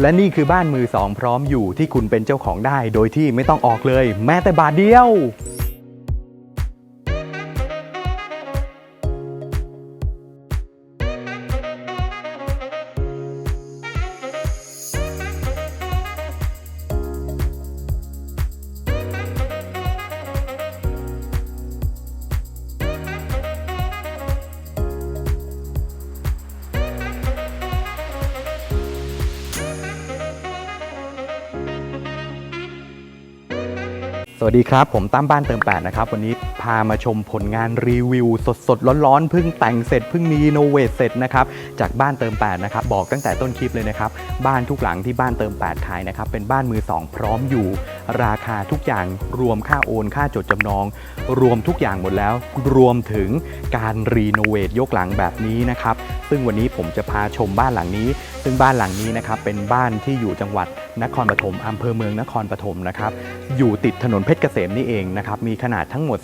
และนี่คือบ้านมือสองพร้อมอยู่ที่คุณเป็นเจ้าของได้ โดยที่ไม่ต้องออกเลย แม้แต่บาทเดียว วัสดีครับ ผมตั้มบ้านเติมแปดนะครับ วันนี้พามาชมผลงานรีวิว สดๆร้อนๆเพิ่งแต่งเสร็จเพิ่งรีโนเวทเสร็จนะครับจากบ้านเติมแปดนะครับบอกตั้งแต่ต้นคลิปเลยนะครับบ้านทุกหลังที่บ้านเติมแปดขายนะครับเป็นบ้านมือสองพร้อมอยู่ ราคาทุกอย่างรวมค่าโอนค่าจดจำนอง รวมทุกอย่างหมดแล้ว รวมถึงการรีโนเวทยกหลังแบบนี้นะครับซึ่งวันนี้ผมจะพาชมบ้านหลังนี้ ซึ่งบ้านหลังนี้นะครับเป็นบ้านที่อยู่จังหวัด นครปฐมอำเภอเมืองนครปฐมนะครับอยู่ติดถนนเพชรเกษมนี่เองนะครับมีขนาดทั้งหมด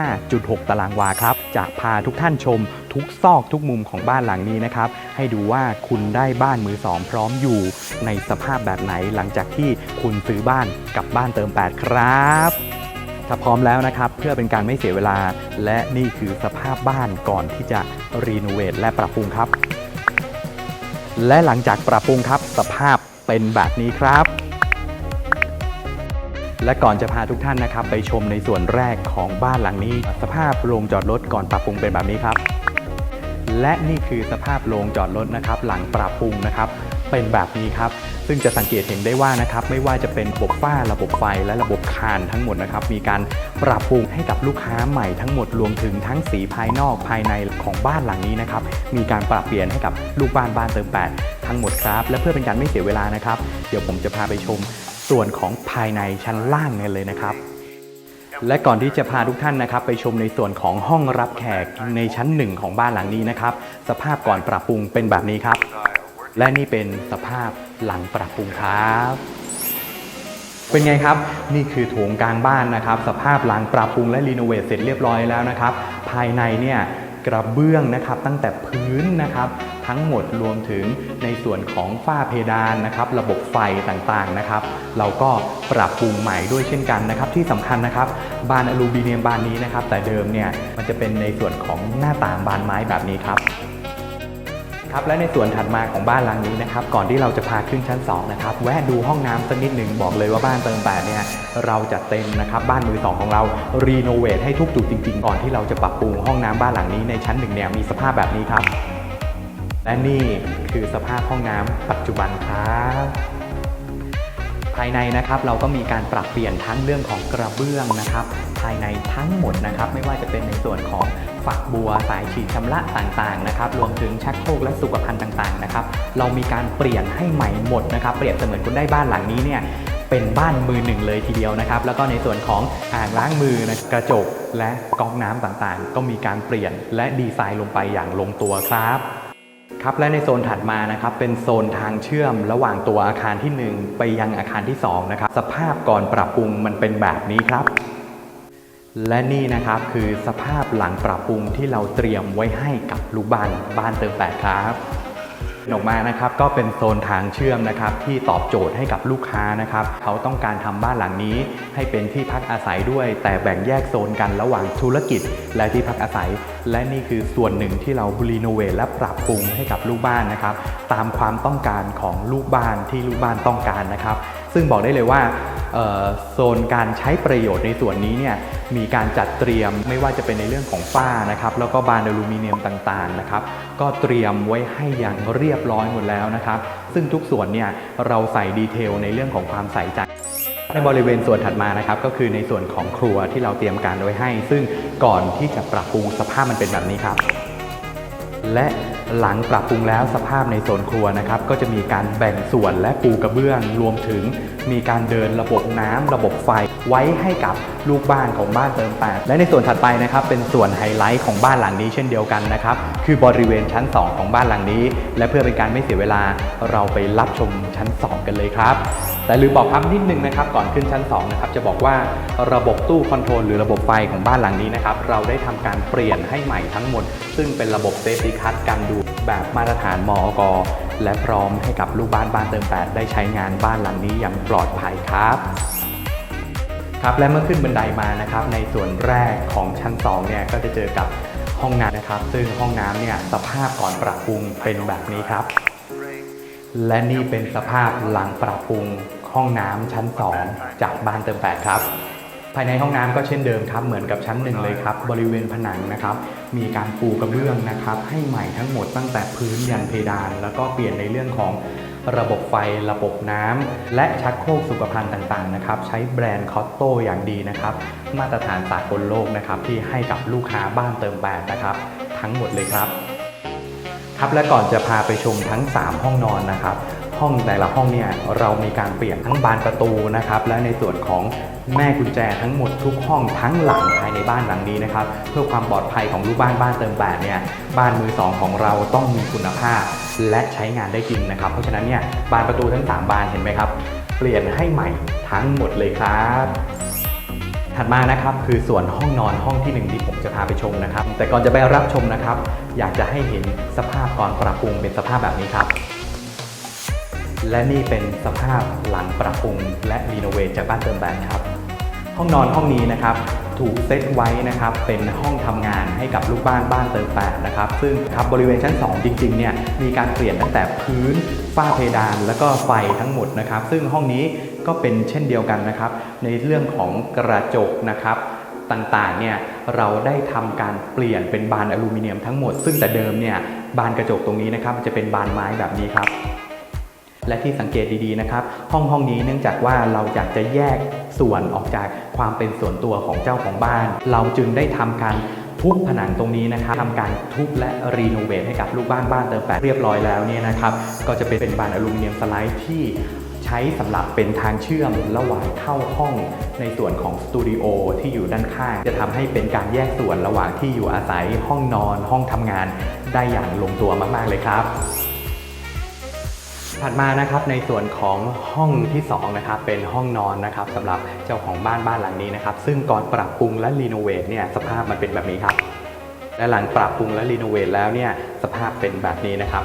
35.6 ตารางวาครับจะพาทุกท่านชมทุกซอกทุกมุมของบ้านหลังนี้นะครับให้ดูว่าคุณได้บ้านมือสองพร้อมอยู่ในสภาพแบบไหนหลังจากที่คุณซื้อบ้านกับบ้านเติมแปดครับถ้าพร้อมแล้วนะครับเพื่อเป็นการไม่เสียเวลา และนี่คือสภาพบ้านก่อนที่จะรีโนเวทและปรับปรุงครับ และหลังจากปรับปรุงครับสภาพ เป็นแบบนี้ครับ และก่อนจะพาทุกท่านนะครับ ไปชมในส่วนแรกของบ้านหลังนี้ สภาพโรงจอดรถก่อนปรับปรุงเป็นแบบนี้ครับ และนี่คือสภาพโรงจอดรถนะครับ หลังปรับปรุงนะครับเป็นแบบนี้ครับ ซึ่งจะสังเกตเห็นได้ว่านะครับ ไม่ว่าจะเป็นระบบฝ้าระบบไฟและระบบคานทั้งหมดนะครับ มีการปรับปรุงให้กับลูกค้าใหม่ทั้งหมดรวมถึงทั้งสีภายนอกภายในของบ้านหลังนี้นะครับ มีการปรับเปลี่ยนให้กับลูกบ้านบ้านเติมแปด ทั้งหมดครับ และเพื่อเป็นการไม่เสียเวลานะครับ เดี๋ยวผมจะพาไปชมส่วนของภายในชั้นล่างกันเลยนะครับ และก่อนที่จะพาทุกท่านนะครับ ไปชมในส่วนของห้องรับแขกในชั้นหนึ่งของบ้านหลังนี้นะครับ สภาพก่อนปรับปรุงเป็นแบบนี้ครับ และนี่เป็นสภาพหลังปรับปรุงครับเป็นไงครับ นี่คือโถงกลางบ้านนะครับ สภาพหลังปรับปรุงและรีโนเวทเสร็จเรียบร้อยแล้วนะครับ ภายในเนี่ยกระเบื้องนะครับตั้งแต่พื้นนะครับ ทั้งหมดรวมถึงในส่วนของฝ้าเพดานนะครับระบบไฟต่างๆนะครับ เราก็ปรับปรุงใหม่ด้วยเช่นกันนะครับ ที่สำคัญนะครับบานอลูมิเนียมบานนี้นะครับ แต่เดิมเนี่ยมันจะเป็นในส่วนของหน้าต่างบานไม้แบบนี้ครับครับและในส่วนถัดมาของบ้านหลังนี้นะครับ ก่อนที่เราจะพาขึ้นชั้น2นะครับแวะดูห้องน้ำสักนิดหนึ่งบอกเลยว่าบ้านเติมแปดเนี่ยเราจัดเต็มนะครับบ้านมือสองของเรารีโนเวทให้ทุกจุดจริง ๆ ก่อนที่เราจะปรับปรุงห้องน้ำบ้านหลังนี้ในชั้นหนึ่งเนี่ยมีสภาพแบบนี้ครับ และนี่คือสภาพห้องน้ำปัจจุบันครับภายในนะครับเราก็มีการปรับเปลี่ยนทั้งเรื่องของกระเบื้องนะครับ ภายในทั้งหมดนะครับ ไม่ว่าจะเป็นในส่วนของฝักบัวสายฉีดชำระต่างๆนะครับ รวมถึงชักโครกและสุขภัณฑ์ต่างๆนะครับ เรามีการเปลี่ยนให้ใหม่หมดนะครับ เปรียบเสมือนคุณได้บ้านหลังนี้เนี่ยเป็นบ้านมือหนึ่งเลยทีเดียวนะครับ แล้วก็ในส่วนของอ่างล้างมือนะกระจกและก๊อกน้ำต่างๆ ก็มีการเปลี่ยนและดีไซน์ลงไปอย่างลงตัวครับ ครับและในโซนถัดมานะครับเป็นโซนทางเชื่อมระหว่างตัวอาคารทีหนึ่1 ไปยังอาคารที่2นะครับสภาพก่อนปรับปรุงมันเป็นแบบนี้ครับ และนี่นะครับคือสภาพหลังปรับปรุงที่เราเตรียมไว้ให้กับลูกบ้านบ้านเติมแปดครับ ออกมานะครับก็เป็นโซนทางเชื่อมนะครับที่ตอบโจทย์ให้กับลูกค้านะครับเขาต้องการทำบ้านหลังนี้ ให้เป็นที่พักอาศัยด้วย แต่แบ่งแยกโซนกันระหว่างธุรกิจ และที่พักอาศัย และนี่คือส่วนหนึ่งที่เรารีโนเวทและปรับปรุงให้กับลูกบ้านนะครับตามความต้องการของลูกบ้านที่ลูกบ้านต้องการนะครับ ซึ่งบอกได้เลยว่าโซนการใช้ประโยชน์ในส่วนนี้เนี่ยมีการจัดเตรียมไม่ว่าจะเป็นในเรื่องของฝ้านะครับแล้วก็บานอลูมิเนียมต่างๆนะครับก็เตรียมไว้ให้อย่างเรียบยบร้อยหมดแล้วนะครับ ซึ่งทุกส่วนเนี่ยเราใส่ดีเทลในเรื่องของความใส่ใจในบริเวณส่วนถัดมานะครับก็คือในส่วนของครัวที่เราเตรียมการไว้ให้ ซึ่งก่อนที่จะปรับปรุงสภาพมันเป็นแบบนี้ครับ และหลังปรับปรุงแล้วสภาพในโซนครัวนะครับก็จะมีการแบ่งส่วนและปูกระเบื้องรวมถึง มีการเดินระบบน้ำระบบไฟไว้ให้กับลูกบ้านของบ้านเติมแปดและในส่วนถัดไปนะครับเป็นส่วนไฮไลท์ของบ้านหลังนี้เช่นเดียวกันนะครับคือบริเวณชั้น 2 ของบ้านหลังนี้ และเพื่อเป็นการไม่เสียเวลาเราไปรับชมชั้น 2 กันเลยครับ แต่ลืมบอกครับนิดนึงนะครับก่อนขึ้นชั้น2นะครับจะบอกว่าระบบตู้คอนโทรลหรือระบบไฟของบ้านหลังนี้นะครับเราได้ทำการเปลี่ยนให้ใหม่ทั้งหมด ซึ่งเป็นระบบเซฟตี้คัทกันดูแบบมาตรฐานมอก และพร้อมให้กับลูกบ้านบ้านเติมแปดได้ใช้งานบ้านหลังนี้อย่างปลอดภัยครับครับและเมื่อขึ้นบันไดมานะครับ ในส่วนแรกของชั้น2เนี่ยก็จะเจอกับห้องน้ำนะครับ ซึ่งห้องน้ำเนี่ยสภาพก่อนปรับปรุงเป็นแบบนี้ครับ และนี่เป็นสภาพหลังปรับปรุงห้องน้ำชั้น 2 จากบ้านเติมแปดครับ ภายในห้องน้ำก็เช่นเดิมครับเหมือนกับชั้นหนึ่งเลยครับบริเวณผนังนะครับมีการปูกระเบื้องนะครับให้ใหม่ทั้งหมดตั้งแต่พื้นยันเพดาน แล้วก็เปลี่ยนในเรื่องของระบบไฟระบบน้ำและชักโครกสุขภัณฑ์ต่างๆนะครับใช้แบรนด์คอตโตอย่างดีนะครับมาตรฐานสากลโลกนะครับที่ให้กับลูกค้าบ้านเติมแปดนะครับทั้งหมดเลยครับครับและก่อนจะพาไปชมทั้ง 3 ห้องนอนนะครับ ห้องแต่ละห้องเนี่ยเรามีการเปลี่ยนทั้งบานประตูนะครับ และในส่วนของ แม่กุญแจทั้งหมดทุกห้องทั้งหลังภายในบ้านหลังนี้นะครับ เพื่อความปลอดภัยของลูกบ้านบ้านเติมแปดเนี่ยบ้านมือสองของเราต้องมีคุณภาพ และใช้งานได้จริงนะครับ เพราะฉะนั้นเนี่ยบานประตูทั้ง 3 บานเห็นไหมครับ เปลี่ยนให้ใหม่ทั้งหมดเลยครับถัดมานะครับคือส่วนห้องนอนห้องที่หนึ่งที่ผมจะพาไปชมนะครับ แต่ก่อนจะไปรับชมนะครับ อยากจะให้เห็นสภาพก่อนปรับปรุงเป็นสภาพแบบนี้ครับ และนี่เป็นสภาพหลังปรับปรุงและรีโนเวทจากบ้านเติมแบนครับ ห้องนอนห้องนี้นะครับถูกเซตไว้นะครับเป็นห้องทำงานให้กับลูกบ้านบ้านเติมแปดนะครับซึ่งครับบริเวณชั้น 2 จริงๆเนี่ยมีการเปลี่ยนตั้งแต่พื้นฝ้าเพดาน แล้วก็ไฟทั้งหมดนะครับ ซึ่งห้องนี้ก็เป็นเช่นเดียวกันนะครับ ในเรื่องของกระจกนะครับต่างๆเนี่ยเราได้ทำการเปลี่ยนเป็นบานอลูมิเนียมทั้งหมด ซึ่งแต่เดิมเนี่ยบานกระจกตรงนี้นะครับจะเป็นบานไม้แบบนี้ครับ และที่สังเกตดีๆนะครับ ห้องห้องนี้เนื่องจากว่าเราอยากจะแยกส่วนออกจากความเป็นส่วนตัวของเจ้าของบ้าน เราจึงได้ทำการทุบผนังตรงนี้นะครับทำการทุบและรีโนเวทให้กับลูกบ้านบ้านเติมแปดเรียบร้อยแล้วเนี่ยนะครับ ก็จะเป็นบานอลูมิเนียมสไลด์ที่ใช้สำหรับเป็นทางเชื่อมระหว่างเข้าห้องในส่วนของสตูดิโอที่อยู่ด้านข้าง จะทำให้เป็นการแยกส่วนระหว่างที่อยู่อาศัยห้องนอน ห้องทำงานได้อย่างลงตัวมาก ๆ เลยครับ ถัดมานะครับในส่วนของห้องที่2นะครับเป็นห้องนอนนะครับสำหรับเจ้าของบ้านบ้านหลังนี้นะครับซึ่งก่อนปรับปรุงและรีโนเวทเนี่ยสภาพมันเป็นแบบนี้ครับ และหลังปรับปรุงและรีโนเวทแล้วเนี่ยสภาพเป็นแบบนี้นะครับ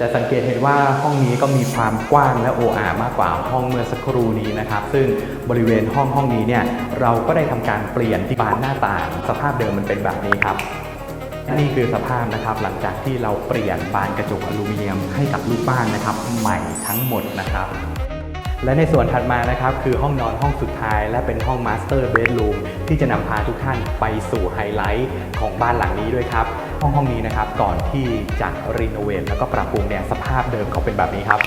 จะสังเกตเห็นว่าห้องนี้ก็มีความกว้างและโออามากกว่าห้องเมื่อสักครู่นี้นะครับ ซึ่งบริเวณห้องห้องนี้เนี่ยเราก็ได้ทำการเปลี่ยนที่บานหน้าต่าง สภาพเดิมมันเป็นแบบนี้ครับ นี่คือสภาพนะครับหลังจากที่เราเปลี่ยนบานกระจกอลูมิเนียมให้กับลูกบ้านนะครับ ใหม่ทั้งหมดนะครับ และในส่วนถัดมานะครับคือห้องนอนห้องสุดท้าย และเป็นห้องมาสเตอร์เบดรูมที่จะนำพาทุกท่านไปสู่ไฮไลท์ของบ้านหลังนี้ด้วยครับ ห้องห้องนี้นะครับก่อนที่จะรีโนเวทแล้วก็ปรับปรุงเนี่ยสภาพเดิมเขาเป็นแบบนี้ครับ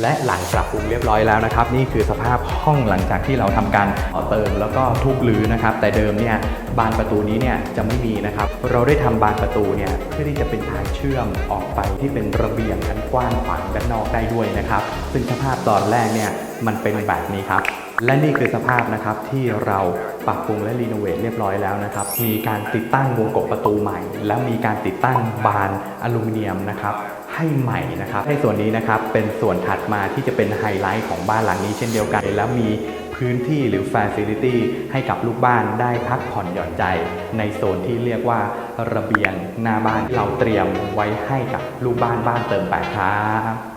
และหลังปรับปรุงเรียบร้อยแล้วนะครับ นี่คือสภาพห้องหลังจากที่เราทำการต่อเติมแล้วก็ทุบรื้อนะครับ แต่เดิมเนี่ยบานประตูนี้เนี่ยจะไม่มีนะครับ เราได้ทำบานประตูเนี่ยเพื่อที่จะเป็นทางเชื่อมออกไปที่เป็นระเบียงอันกว้างขวางด้านนอกได้ด้วยนะครับ ซึ่งสภาพตอนแรกเนี่ยมันเป็นแบบนี้ครับและนี่คือสภาพนะครับที่เราปรับปรุงและรีโนเวทเรียบร้อยแล้วนะครับ มีการติดตั้งวงกบประตูใหม่ และมีการติดตั้งบานอลูมิเนียมนะครับ ให้ใหม่นะครับในส่วนนี้นะครับเป็นส่วนถัดมาที่จะเป็นไฮไลท์ของบ้านหลังนี้เช่นเดียวกัน แล้วมีพื้นที่หรือ Facility ให้กับลูกบ้านได้พักผ่อนหย่อนใจ ในโซนที่เรียกว่าระเบียงหน้าบ้านเราเตรียมไว้ให้กับลูกบ้านบ้านเติมแปดครับ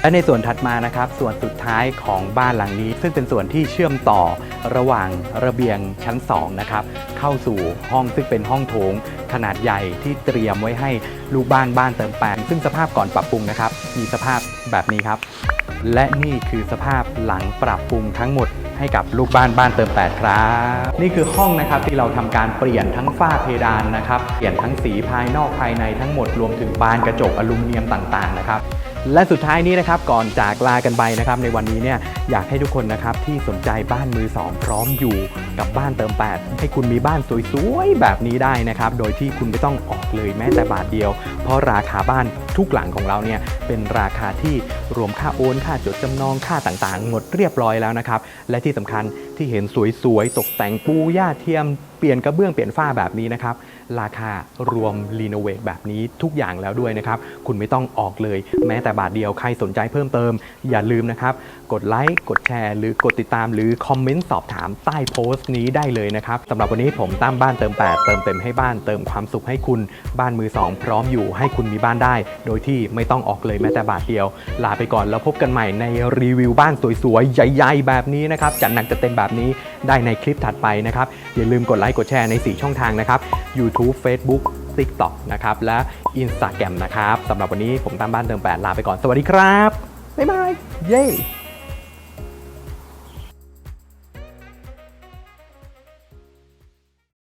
และในส่วนถัดมานะครับ ส่วนสุดท้ายของบ้านหลังนี้ ซึ่งเป็นส่วนที่เชื่อมต่อระหว่างระเบียงชั้น2นะครับเข้าสู่ห้องซึ่งเป็นห้องโถงขนาดใหญ่ที่เตรียมไว้ให้ลูกบ้านบ้านเติมแปลงซึ่งสภาพก่อนปรับปรุงนะครับ มีสภาพแบบนี้ครับ และนี่คือสภาพหลังปรับปรุงทั้งหมดให้กับลูกบ้านบ้านเติมแปดครับ นี่คือห้องนะครับที่เราทำการเปลี่ยนทั้งฝ้าเพดานนะครับ เปลี่ยนทั้งสีภายนอกภายในทั้งหมดรวมถึงบานกระจกอลูมิเนียมต่างๆนะครับ และสุดท้ายนี้นะครับก่อนจากลากันไปนะครับในวันนี้เนี่ยอยากให้ทุกคนนะครับที่สนใจบ้านมือสองพร้อมอยู่กับบ้านเติมแปดให้คุณมีบ้านสวยๆแบบนี้ได้นะครับโดยที่คุณไม่ต้องออกเลยแม้แต่บาทเดียว เพราะราคาบ้าน ทุกหลังของเราเนี่ยเป็นราคาที่รวมค่าโอน ค่าจดจำนองค่าต่างๆ หมดเรียบร้อยแล้วนะครับ และที่สำคัญที่เห็นสวยๆ ตกแต่งปูหญ้าเทียมเปลี่ยนกระเบื้องเปลี่ยนฝ้าแบบนี้นะครับ ราคารวมรีโนเวทแบบนี้ทุกอย่างแล้วด้วยนะครับ คุณไม่ต้องออกเลย แม้แต่บาทเดียวใครสนใจเพิ่มเติม อย่าลืมนะครับ กดไลค์กดแชร์ หรือกดติดตามหรือคอมเมนต์สอบถามใต้โพสต์นี้ได้เลยนะครับสำหรับวันนี้ผมตั้มบ้านเติม 8 เติมเต็มให้บ้านเติมความสุขให้คุณบ้านมือ 2 พร้อมอยู่ให้คุณมีบ้านได้โดยที่ไม่ต้องออกเลยแม้แต่บาทเดียว ลาไปก่อนแล้วพบกันใหม่ในรีวิวบ้านสวยๆ ใหญ่ๆ แบบนี้นะครับจัดหนักจัดเต็มแบบนี้ได้ในคลิปถัดไปนะครับ อย่าลืมกดไลค์กดแชร์ใน 4 ช่องทางนะครับ YouTube Facebook TikTok นะครับและ Instagram นะครับสำหรับวันนี้ผมตามบ้านเติมแปดลาไปก่อนสวัสดีครับบ๊ายบายเย้